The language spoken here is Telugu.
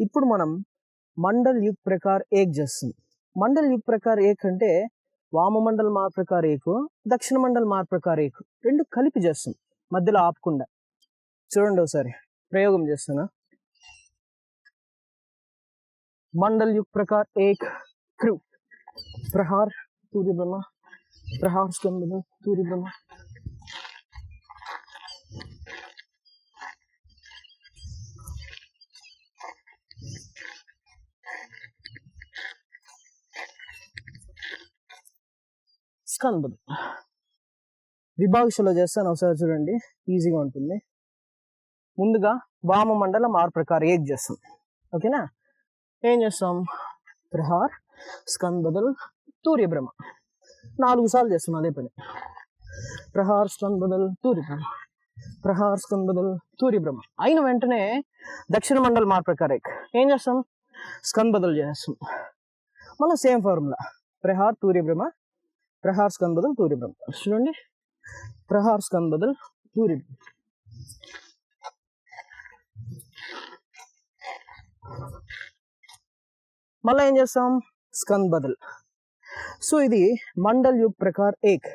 ఇప్పుడు మనం మండల్ యుగ్ ప్రకార్ ఏక్ చేస్తుంది. మండల్ యుగ్ ప్రకార్ ఏక్ అంటే వామమండల్ మార్ ప్రకార్ ఏకు దక్షిణ మండల్ మార్ ప్రకార్ ఏకు. రెండు కలిపి చేస్తుంది. మధ్యలో ఆపకుండా. చూడండి ఒకసారి. ప్రయోగం చేస్తున్నా. మండల్ యుగ్ ప్రకార్ ఏక్ క్రూ. ప్రహార్ సూర్య బ్రహ్మ ప్రహార్ స్కంద సూర్య బ్రహ్మ స్కందం విభాగశలో చేస్తాను ఒకసారి చూడండి. ఈజీగా ఉంటుంది. ముందుగా వామ మండలం ఆరు ప్రకారం ఏది చేస్తాం? ఓకేనా? ఏం చేస్తాం? ప్రహార్ స్కంద్ బదల్ తూర్య నాలుగు సార్లు చేస్తాం అదే పని. ప్రహార్ స్కంద్ బదల్ తూర్య ప్రహార్ స్కంద్ బదల్ తూర్య బ్రహ్మ అయిన వెంటనే దక్షిణ మండల్ మార్ ప్రకార్ ఏం చేస్తాం? స్కంద్ బదల్ చేస్తాం. మళ్ళీ సేమ్ ఫార్ములా ప్రహార్ తూర్యభ్రమ ప్రహార్ స్కంద్ బదల్ తూర్య బ్రహ్మ చూడండి ప్రహార్ స్కంద్ బదల్ బ్రహ్మ మళ్ళీ ఏం చేస్తాం స్కంద్ బదల్ సో ఇది మండల్ యుగ్ ప్రకార్ ఏక్